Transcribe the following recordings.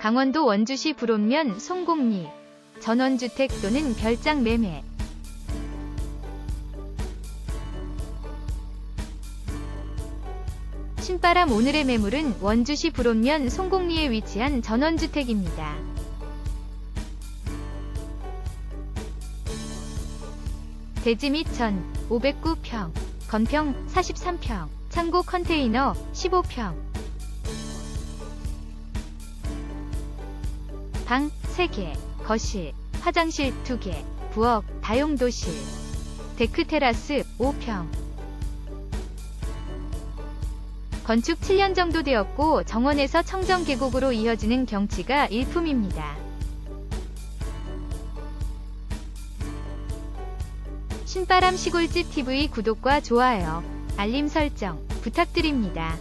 강원도 원주시 불온면 송곡리 전원주택 또는 별장 매매 신바람 오늘의 매물은 원주시 불온면 송곡리에 위치한 전원주택입니다. 대지 및전 509평, 건평 43평, 창고 컨테이너 15평, 방 3개, 거실, 화장실 2개, 부엌, 다용도실, 데크 테라스 5평. 건축 7년 정도 되었고 정원에서 청정 계곡으로 이어지는 경치가 일품입니다. 신바람 시골집 TV 구독과 좋아요, 알림 설정 부탁드립니다.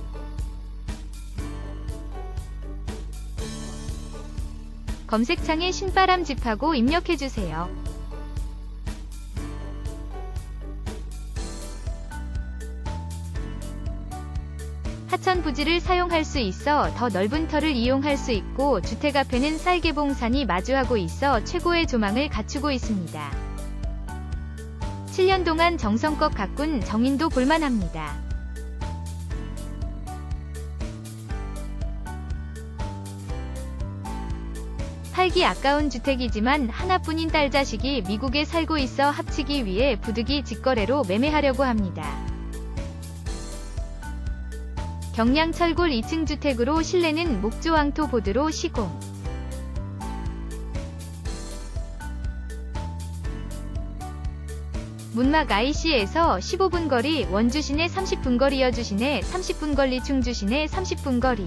검색창에 신바람 집하고 입력해주세요. 하천 부지를 사용할 수 있어 더 넓은 터를 이용할 수 있고 주택 앞에는 살개봉산이 마주하고 있어 최고의 조망을 갖추고 있습니다. 7년 동안 정성껏 가꾼 정인도 볼만합니다. 팔기 아까운 주택이지만 하나뿐인 딸 자식이 미국에 살고 있어 합치기 위해 부득이 직거래로 매매하려고 합니다. 경량 철골 2층 주택으로 실내는 목조왕토 보드로 시공. 문막 IC에서 15분 거리, 원주 시내 30분 거리, 여주 시내 30분 거리, 충주 시내 30분 거리.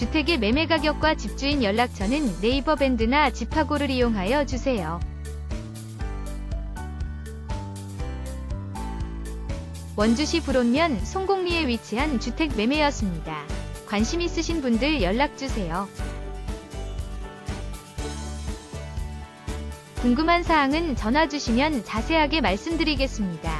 주택의 매매 가격과 집주인 연락처는 네이버 밴드나 집하고를 이용하여 주세요. 원주시 불온면 송곡리에 위치한 주택 매매였습니다. 관심 있으신 분들 연락주세요. 궁금한 사항은 전화 주시면 자세하게 말씀드리겠습니다.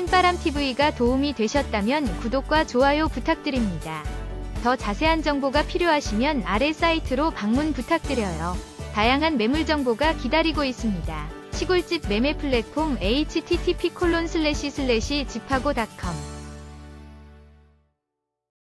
신바람TV가 도움이 되셨다면 구독과 좋아요 부탁드립니다. 더 자세한 정보가 필요하시면 아래 사이트로 방문 부탁드려요. 다양한 매물 정보가 기다리고 있습니다. 시골집 매매 플랫폼 http:// 집하고.com